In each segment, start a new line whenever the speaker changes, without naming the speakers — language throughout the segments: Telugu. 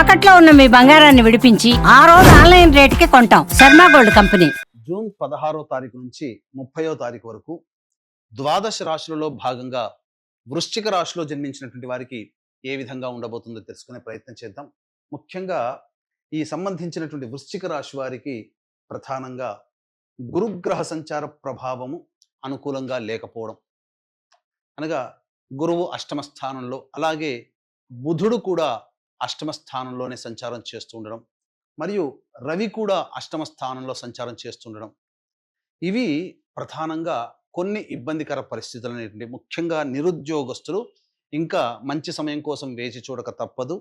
తాకట్లో ఉన్న మీ బంగారాన్ని విడిపించి ఆ రోజు ఆన్లైన్ రేటుకి కొంటాం. Sharma gold company.
జూన్ పదహారో తారీఖు నుంచి ముప్పయో తారీఖు వరకు ద్వాదశ రాశులలో భాగంగా వృశ్చిక రాశిలో జన్మించినటువంటి వారికి ఏ విధంగా ఉండబోతుందో తెలుసుకునే ప్రయత్నం చేద్దాం. ముఖ్యంగా ఈ సంబంధించినటువంటి వృశ్చిక రాశి వారికి ప్రధానంగా గురుగ్రహ సంచార ప్రభావము అనుకూలంగా లేకపోవడం. అనగా గురువు అష్టమ స్థానంలో అలాగే బుధుడు కూడా అష్టమ స్థానంలోనే సంచారం చేస్తూ ఉండడం మరియు రవి కూడా అష్టమ స్థానంలో సంచారం చేస్తుండడం ఇవి ప్రధానంగా కొన్ని ఇబ్బందికర పరిస్థితులు అనేటువంటి ముఖ్యంగా నిరుద్యోగస్తులు ఇంకా మంచి సమయం కోసం వేచి చూడక తప్పదు.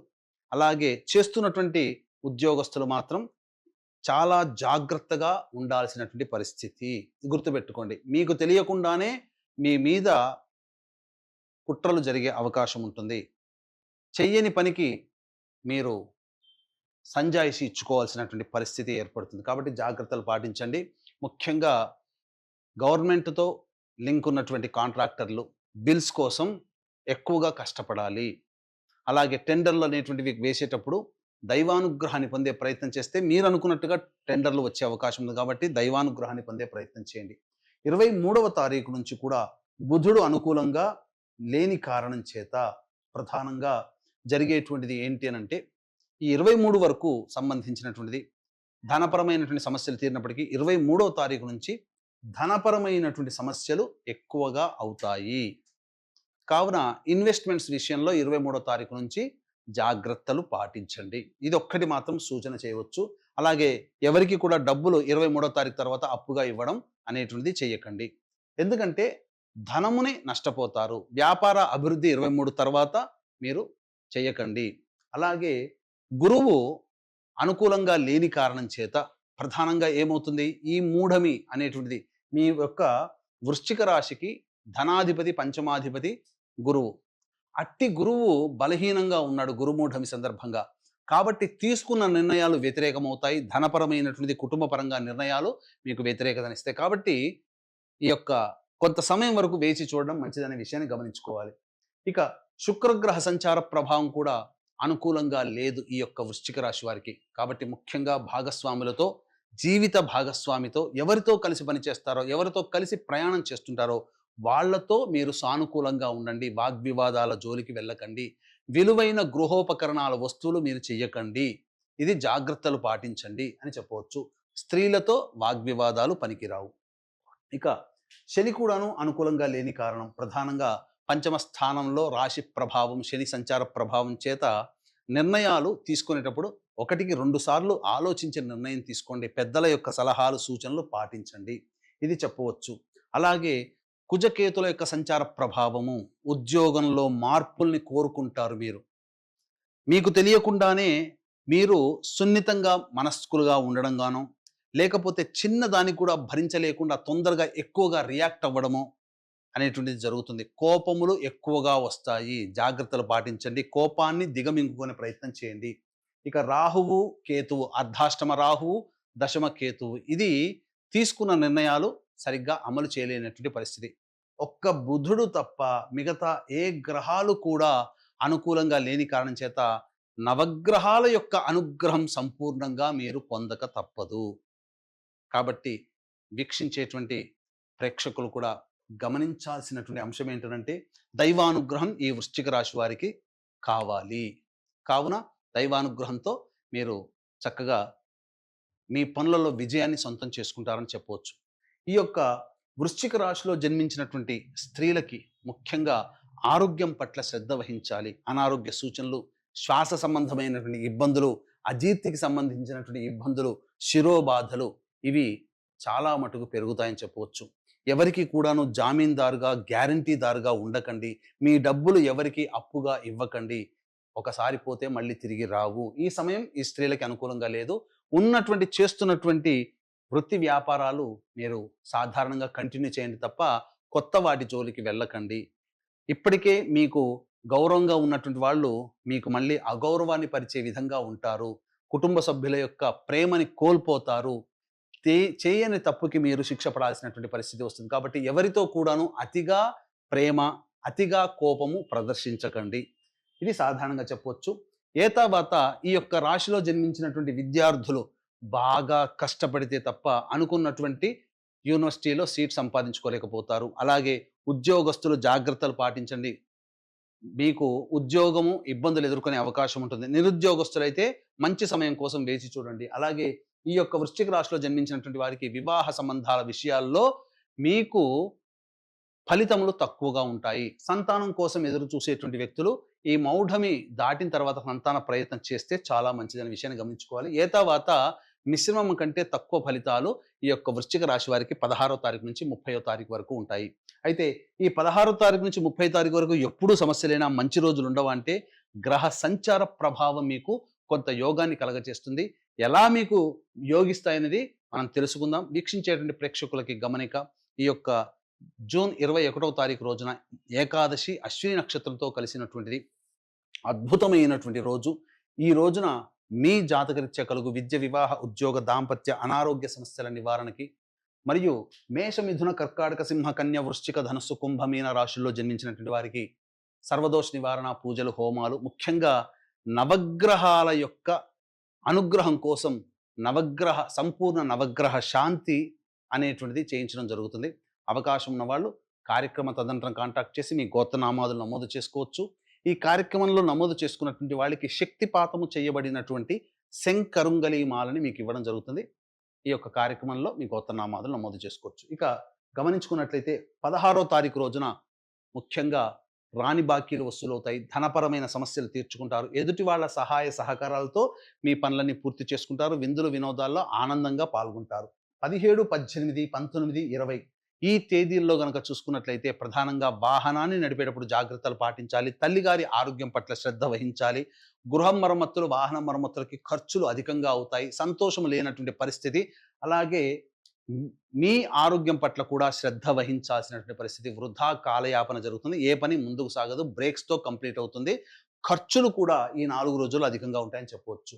అలాగే చేస్తున్నటువంటి ఉద్యోగస్తులు మాత్రం చాలా జాగ్రత్తగా ఉండాల్సినటువంటి పరిస్థితి గుర్తుపెట్టుకోండి. మీకు తెలియకుండానే మీ మీద కుట్రలు జరిగే అవకాశం ఉంటుంది. చెయ్యని పనికి మీరు సంజాయిషి ఇచ్చుకోవాల్సినటువంటి పరిస్థితి ఏర్పడుతుంది. కాబట్టి జాగ్రత్తలు పాటించండి. ముఖ్యంగా గవర్నమెంట్తో లింక్ ఉన్నటువంటి కాంట్రాక్టర్లు బిల్స్ కోసం ఎక్కువగా కష్టపడాలి. అలాగే టెండర్లు అనేటువంటివి వేసేటప్పుడు దైవానుగ్రహాన్ని పొందే ప్రయత్నం చేస్తే మీరు అనుకున్నట్టుగా టెండర్లు వచ్చే అవకాశం ఉంది కాబట్టి దైవానుగ్రహాన్ని పొందే ప్రయత్నం చేయండి. ఇరవై మూడవ తారీఖు నుంచి కూడా బుధుడు అనుకూలంగా లేని కారణం చేత ప్రధానంగా జరిగేటువంటిది ఏంటి అని అంటే ఈ ఇరవై మూడు వరకు సంబంధించినటువంటిది ధనపరమైనటువంటి సమస్యలు తీరినప్పటికీ ఇరవై మూడవ తారీఖు నుంచి ధనపరమైనటువంటి సమస్యలు ఎక్కువగా అవుతాయి. కావున ఇన్వెస్ట్మెంట్స్ విషయంలో ఇరవై మూడో తారీఖు నుంచి జాగ్రత్తలు పాటించండి. ఇది ఒక్కటి మాత్రం సూచన చేయవచ్చు. అలాగే ఎవరికి కూడా డబ్బులు ఇరవై మూడో తారీఖు తర్వాత అప్పుగా ఇవ్వడం అనేటువంటిది చేయకండి. ఎందుకంటే ధనముని నష్టపోతారు. వ్యాపార అభివృద్ధి ఇరవై మూడు తర్వాత మీరు చేయకండి. అలాగే గురువు అనుకూలంగా లేని కారణం చేత ప్రధానంగా ఏమవుతుంది? ఈ మూఢమి అనేటువంటిది మీ యొక్క వృశ్చిక రాశికి ధనాధిపతి పంచమాధిపతి గురువు. అట్టి గురువు బలహీనంగా ఉన్నాడు గురుమూఢమి సందర్భంగా. కాబట్టి తీసుకున్న నిర్ణయాలు వ్యతిరేకమవుతాయి. ధనపరమైనటువంటి కుటుంబపరంగా నిర్ణయాలు మీకు వ్యతిరేకతనిస్తాయి కాబట్టి ఈ యొక్క కొంత సమయం వరకు వేచి చూడడం మంచిదనే విషయాన్ని గమనించుకోవాలి. ఇక శుక్రగ్రహ సంచార ప్రభావం కూడా అనుకూలంగా లేదు ఈ యొక్క వృశ్చిక రాశి వారికి. కాబట్టి ముఖ్యంగా భాగస్వాములతో జీవిత భాగస్వామితో ఎవరితో కలిసి పనిచేస్తారో ఎవరితో కలిసి ప్రయాణం చేస్తుంటారో వాళ్ళతో మీరు సానుకూలంగా ఉండండి వాగ్వివాదాల జోలికి వెళ్ళకండి విలువైన గృహోపకరణాల వస్తువులు మీరు చెయ్యకండి ఇది జాగ్రత్తలు పాటించండి అని చెప్పవచ్చు. స్త్రీలతో వాగ్వివాదాలు పనికిరావు. ఇక శని కూడాను అనుకూలంగా లేని కారణం ప్రధానంగా పంచమ స్థానంలో రాశి ప్రభావం శని సంచార ప్రభావం చేత నిర్ణయాలు తీసుకునేటప్పుడు ఒకటికి రెండు సార్లు ఆలోచించి నిర్ణయం తీసుకోండి. పెద్దల యొక్క సలహాలు సూచనలు పాటించండి. ఇది చెప్పవచ్చు. అలాగే కుజకేతుల యొక్క సంచార ప్రభావము ఉద్యోగంలో మార్పుల్ని కోరుకుంటారు మీరు. మీకు తెలియకుండానే మీరు సున్నితంగా మనస్కులుగా ఉండడం గాను లేకపోతే చిన్న దానికి కూడా భరించలేకుండా తొందరగా ఎక్కువగా రియాక్ట్ అవ్వడము అనేటువంటిది జరుగుతుంది. కోపములు ఎక్కువగా వస్తాయి. జాగ్రత్తలు పాటించండి. కోపాన్ని దిగమింగుకునే ప్రయత్నం చేయండి. ఇక రాహువు కేతువు అర్ధాష్టమ రాహువు దశమ కేతువు ఇది తీసుకున్న నిర్ణయాలు సరిగ్గా అమలు చేయలేనటువంటి పరిస్థితి. ఒక్క బుధుడు తప్ప మిగతా ఏ గ్రహాలు కూడా అనుకూలంగా లేని కారణం చేత నవగ్రహాల యొక్క అనుగ్రహం సంపూర్ణంగా మీరు పొందక తప్పదు. కాబట్టి వీక్షించేటువంటి ప్రేక్షకులు కూడా గమనించాల్సినటువంటి అంశం ఏంటంటే దైవానుగ్రహం ఈ వృశ్చిక రాశి వారికి కావాలి. కావున దైవానుగ్రహంతో మీరు చక్కగా మీ పనులలో విజయాన్ని సొంతం చేసుకుంటారని చెప్పవచ్చు. ఈ యొక్క వృశ్చిక రాశిలో జన్మించినటువంటి స్త్రీలకి ముఖ్యంగా ఆరోగ్యం పట్ల శ్రద్ధ వహించాలి. అనారోగ్య సూచనలు శ్వాస సంబంధమైనటువంటి ఇబ్బందులు అజీర్తికి సంబంధించినటువంటి ఇబ్బందులు శిరోబాధలు ఇవి చాలా మటుకు పెరుగుతాయని చెప్పవచ్చు. ఎవరికి కూడాను జామీందారుగా గ్యారంటీదారుగా ఉండకండి. మీ డబ్బులు ఎవరికి అప్పుగా ఇవ్వకండి. ఒకసారి పోతే మళ్ళీ తిరిగి రావు. ఈ సమయం ఈ స్త్రీలకి అనుకూలంగా లేదు. ఉన్నటువంటి చేస్తున్నటువంటి వృత్తి వ్యాపారాలు మీరు సాధారణంగా కంటిన్యూ చేయండి తప్ప కొత్త వాటి జోలికి వెళ్ళకండి. ఇప్పటికే మీకు గౌరవంగా ఉన్నటువంటి వాళ్ళు మీకు మళ్ళీ అగౌరవాన్ని పరిచే విధంగా ఉంటారు. కుటుంబ సభ్యుల యొక్క ప్రేమని కోల్పోతారు. చేయని తప్పుకి మీరు శిక్ష పడాల్సినటువంటి పరిస్థితి వస్తుంది. కాబట్టి ఎవరితో కూడాను అతిగా ప్రేమ అతిగా కోపము ప్రదర్శించకండి. ఇది సాధారణంగా చెప్పవచ్చు ఏ ఈ యొక్క రాశిలో జన్మించినటువంటి విద్యార్థులు బాగా కష్టపడితే తప్ప అనుకున్నటువంటి యూనివర్సిటీలో సీట్ సంపాదించుకోలేకపోతారు. అలాగే ఉద్యోగస్తులు జాగ్రత్తలు పాటించండి. మీకు ఉద్యోగము ఇబ్బందులు ఎదుర్కొనే అవకాశం ఉంటుంది. నిరుద్యోగస్తులైతే మంచి సమయం కోసం వేచి చూడండి. అలాగే ఈ యొక్క వృశ్చిక రాశిలో జన్మించినటువంటి వారికి వివాహ సంబంధాల విషయాల్లో మీకు ఫలితములు తక్కువగా ఉంటాయి. సంతానం కోసం ఎదురు చూసేటువంటి వ్యక్తులు ఈ మౌఢమి దాటిన తర్వాత సంతాన ప్రయత్నం చేస్తే చాలా మంచిదనే విషయాన్ని గమనించుకోవాలి. ఏ తర్వాత మిశ్రమం కంటే తక్కువ ఫలితాలు ఈ యొక్క వృశ్చిక రాశి వారికి పదహారో తారీఖు నుంచి ముప్పయో తారీఖు వరకు ఉంటాయి. అయితే ఈ పదహారో తారీఖు నుంచి ముప్పై తారీఖు వరకు ఎప్పుడు సమస్యలైనా మంచి రోజులు ఉండవంటే అంటే గ్రహ సంచార ప్రభావం మీకు కొంత యోగాన్ని కలగచేస్తుంది ఎలా మీకు యోగిస్తాయనేది మనం తెలుసుకుందాం. వీక్షించేటువంటి ప్రేక్షకులకి గమనిక ఈ యొక్క జూన్ ఇరవై ఒకటవ తారీఖు రోజున ఏకాదశి అశ్విని నక్షత్రంతో కలిసినటువంటిది అద్భుతమైనటువంటి రోజు. ఈ రోజున మీ జాతకరీత్యా కలుగు విద్య వివాహ ఉద్యోగ దాంపత్య అనారోగ్య సమస్యల నివారణకి మరియు మేషమిథున కర్కాటక సింహ కన్య వృశ్చిక ధనుస్సు కుంభమీన రాశుల్లో జన్మించినటువంటి వారికి సర్వదోష నివారణ పూజలు హోమాలు ముఖ్యంగా నవగ్రహాల యొక్క అనుగ్రహం కోసం నవగ్రహ సంపూర్ణ నవగ్రహ శాంతి అనేటువంటిది చేయించడం జరుగుతుంది. అవకాశం ఉన్న వాళ్ళు కార్యక్రమ తదనంతరం కాంటాక్ట్ చేసి మీ గోత్రనామాదులు నమోదు చేసుకోవచ్చు. ఈ కార్యక్రమంలో నమోదు చేసుకున్నటువంటి వాళ్ళకి శక్తిపాతము చేయబడినటువంటి శంకరుంగలి మాలని మీకు ఇవ్వడం జరుగుతుంది. ఈ యొక్క కార్యక్రమంలో మీ గోత్రనామాదులు నమోదు చేసుకోవచ్చు. ఇక గమనించుకున్నట్లయితే పదహారో తారీఖు రోజున ముఖ్యంగా రాని బాకీలు వసూలవుతాయి. ధనపరమైన సమస్యలు తీర్చుకుంటారు. ఎదుటి వాళ్ళ సహాయ సహకారాలతో మీ పనులన్నీ పూర్తి చేసుకుంటారు. విందులు వినోదాల్లో ఆనందంగా పాల్గొంటారు. పదిహేడు పద్దెనిమిది పంతొమ్మిది ఇరవై ఈ తేదీల్లో గనక చూసుకున్నట్లయితే ప్రధానంగా వాహనాన్ని నడిపేటప్పుడు జాగ్రత్తలు పాటించాలి. తల్లిగారి ఆరోగ్యం పట్ల శ్రద్ధ వహించాలి. గృహం మరమ్మతులు వాహన మరమ్మతులకి ఖర్చులు అధికంగా అవుతాయి. సంతోషం లేనటువంటి పరిస్థితి. అలాగే మీ ఆరోగ్యం పట్ల కూడా శ్రద్ధ వహించాల్సినటువంటి పరిస్థితి వృధా కాలయాపన జరుగుతుంది. ఏ పని ముందుకు సాగదు. బ్రేక్స్తో కంప్లీట్ అవుతుంది. ఖర్చులు కూడా ఈ నాలుగు రోజులు అధికంగా ఉంటాయని చెప్పవచ్చు.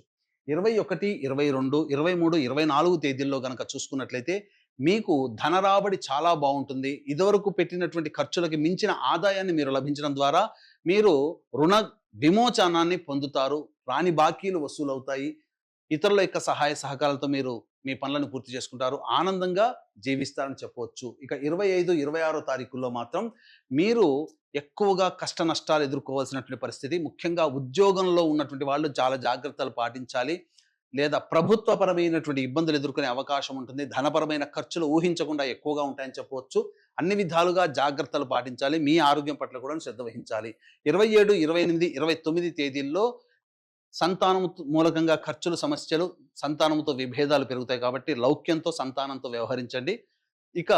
ఇరవై ఒకటి ఇరవై రెండు ఇరవై మూడు ఇరవై నాలుగు తేదీల్లో కనుక చూసుకున్నట్లయితే మీకు ధన రాబడి చాలా బాగుంటుంది. ఇదివరకు పెట్టినటువంటి ఖర్చులకి మించిన ఆదాయాన్ని మీరు లభించడం ద్వారా మీరు రుణ విమోచనాన్ని పొందుతారు. రాని బాకీలు వసూలవుతాయి. ఇతరుల యొక్క సహాయ సహకారాలతో మీరు మీ పనులను పూర్తి చేసుకుంటారు. ఆనందంగా జీవిస్తారని చెప్పవచ్చు. ఇక ఇరవై ఐదు ఇరవై ఆరో తారీఖుల్లో మాత్రం మీరు ఎక్కువగా కష్ట నష్టాలు ఎదుర్కోవాల్సినటువంటి పరిస్థితి ముఖ్యంగా ఉద్యోగంలో ఉన్నటువంటి వాళ్ళు చాలా జాగ్రత్తలు పాటించాలి. లేదా ప్రభుత్వపరమైనటువంటి ఇబ్బందులు ఎదుర్కొనే అవకాశం ఉంటుంది. ధనపరమైన ఖర్చులు ఊహించకుండా ఎక్కువగా ఉంటాయని చెప్పవచ్చు. అన్ని విధాలుగా జాగ్రత్తలు పాటించాలి. మీ ఆరోగ్యం పట్ల కూడా శ్రద్ధ వహించాలి. ఇరవై ఏడు ఇరవై ఎనిమిది ఇరవై తొమ్మిది తేదీల్లో సంతానము మూలకంగా ఖర్చులు సమస్యలు సంతానంతో విభేదాలు పెరుగుతాయి కాబట్టి లౌక్యంతో సంతానంతో వ్యవహరించండి. ఇక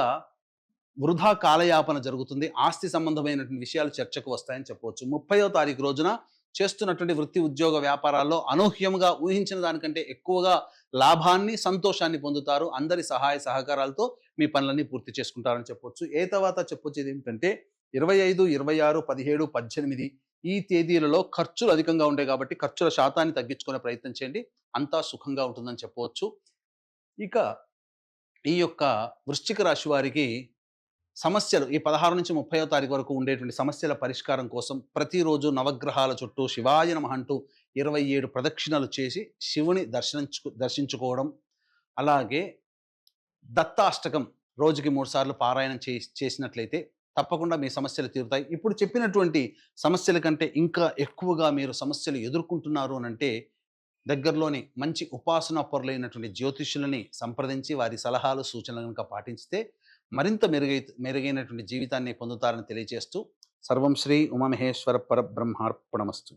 వృధా కాలయాపన జరుగుతుంది. ఆస్తి సంబంధమైనటువంటి విషయాలు చర్చకు వస్తాయని చెప్పవచ్చు. ముప్పయో తారీఖు రోజున చేస్తున్నటువంటి వృత్తి ఉద్యోగ వ్యాపారాల్లో అనూహ్యంగా ఊహించిన దానికంటే ఎక్కువగా లాభాన్ని సంతోషాన్ని పొందుతారు. అందరి సహాయ సహకారాలతో మీ పనులన్నీ పూర్తి చేసుకుంటారని చెప్పొచ్చు ఏ తర్వాత చెప్పొచ్చేది ఏమిటంటే ఇరవై ఐదు ఇరవై ఆరు పదిహేడు పద్దెనిమిది ఈ తేదీలలో ఖర్చులు అధికంగా ఉంటాయి కాబట్టి ఖర్చుల శాతాన్ని తగ్గించుకునే ప్రయత్నం చేయండి. అంతా సుఖంగా ఉంటుందని చెప్పవచ్చు. ఇక ఈ యొక్క వృశ్చిక రాశి వారికి సమస్యలు ఈ పదహారు నుంచి ముప్పైవ తారీఖు వరకు ఉండేటువంటి సమస్యల పరిష్కారం కోసం ప్రతిరోజు నవగ్రహాల చుట్టూ శివాయ నమ అంటూ ఇరవై ఏడు ప్రదక్షిణలు చేసి శివుని దర్శించు దర్శించుకోవడం. అలాగే దత్తాష్టకం రోజుకి మూడు సార్లు పారాయణం చేసినట్లయితే తప్పకుండా మీ సమస్యలు తీరుతాయి. ఇప్పుడు చెప్పినటువంటి సమస్యల కంటే ఇంకా ఎక్కువగా మీరు సమస్యలు ఎదుర్కొంటున్నారు అని అంటే దగ్గరలోని మంచి ఉపాసన పొరలైనటువంటి జ్యోతిష్యులని సంప్రదించి వారి సలహాలు సూచనలు కనుక పాటించితే మరింత మెరుగై మెరుగైనటువంటి జీవితాన్ని పొందుతారని తెలియజేస్తూ సర్వం శ్రీ ఉమామహేశ్వర పరబ్రహ్మార్పణమస్తు